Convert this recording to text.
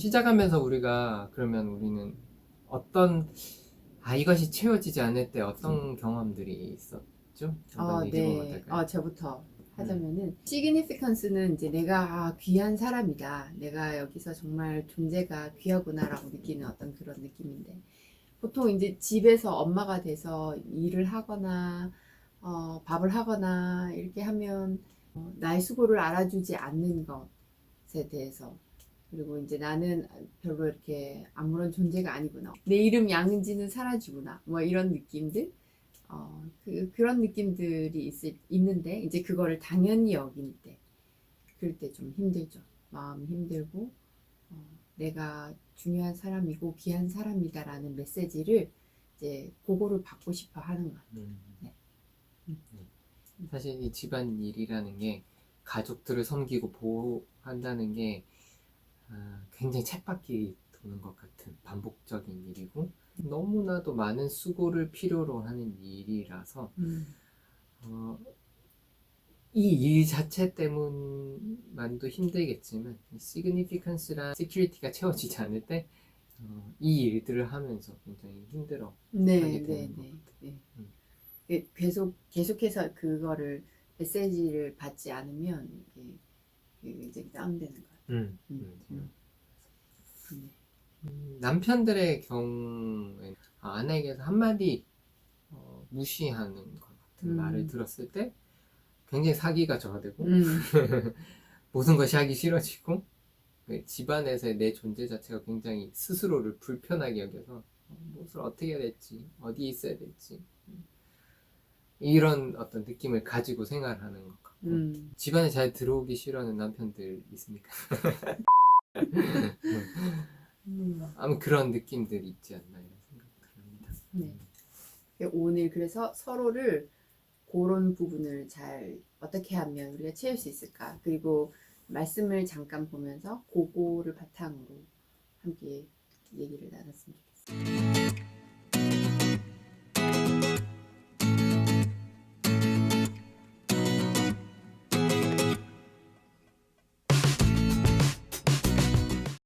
시작하면서 우리가 그러면 우리는 어떤 아 이것이 채워지지 않을 때 어떤 경험들이 있었죠? 아, 보면 네. 아, 저부터 하자면은 significance는 이제 내가 아, 귀한 사람이다. 내가 여기서 정말 존재가 귀하구나라고 느끼는 어떤 그런 느낌인데 보통 이제 집에서 엄마가 돼서 일을 하거나 어, 밥을 하거나 이렇게 하면 어, 나의 수고를 알아주지 않는 것에 대해서 그리고 이제 나는 별로 이렇게 아무런 존재가 아니구나. 내 이름 양은지는 사라지구나. 뭐 이런 느낌들. 어, 그, 그런 느낌들이 있을, 있는데, 이제 그거를 당연히 여길 때, 그럴 때 좀 힘들죠. 마음이 힘들고, 어, 내가 중요한 사람이고 귀한 사람이다라는 메시지를 이제 그거를 받고 싶어 하는 것 같아요. 음. 네. 네. 사실 이 집안 일이라는 게 가족들을 섬기고 보호한다는 게 아, 굉장히 쳇바퀴 도는 것 같은 반복적인 일이고 너무나도 많은 수고를 필요로 하는 일이라서 음. 어, 이일 자체 때문만도 힘들겠지만 시그니피컨스랑 시큐리티가 채워지지 않을 때 어, 이 일들을 하면서 굉장히 힘들어 네, 하게 네, 되는 것 네, 네. 음. 그 계속, 계속해서 그거를 메시지를 받지 않으면 이게, 이게 이제 다운되는 것 같아요. 음, 음, 음. 음. 음, 남편들의 경우에 아, 아내에게서 한마디 어, 무시하는 것 같은 음. 말을 들었을 때 굉장히 사기가 저하되고 음. 모든 것이 하기 싫어지고 그 집안에서의 내 존재 자체가 굉장히 스스로를 불편하게 여겨서 어, 무엇을 어떻게 해야 될지 어디에 있어야 될지 음, 이런 어떤 느낌을 가지고 생활하는 것 같고 음. 집안에 잘 들어오기 싫어하는 남편들 있습니까? 음. 아무 그런 느낌들이 있지 않나 이런 생각을 합니다. 네. 오늘 그래서 서로를 그런 부분을 잘 어떻게 하면 우리가 채울 수 있을까? 그리고 말씀을 잠깐 보면서 그거를 바탕으로 함께 얘기를 나눴으면 좋겠어요.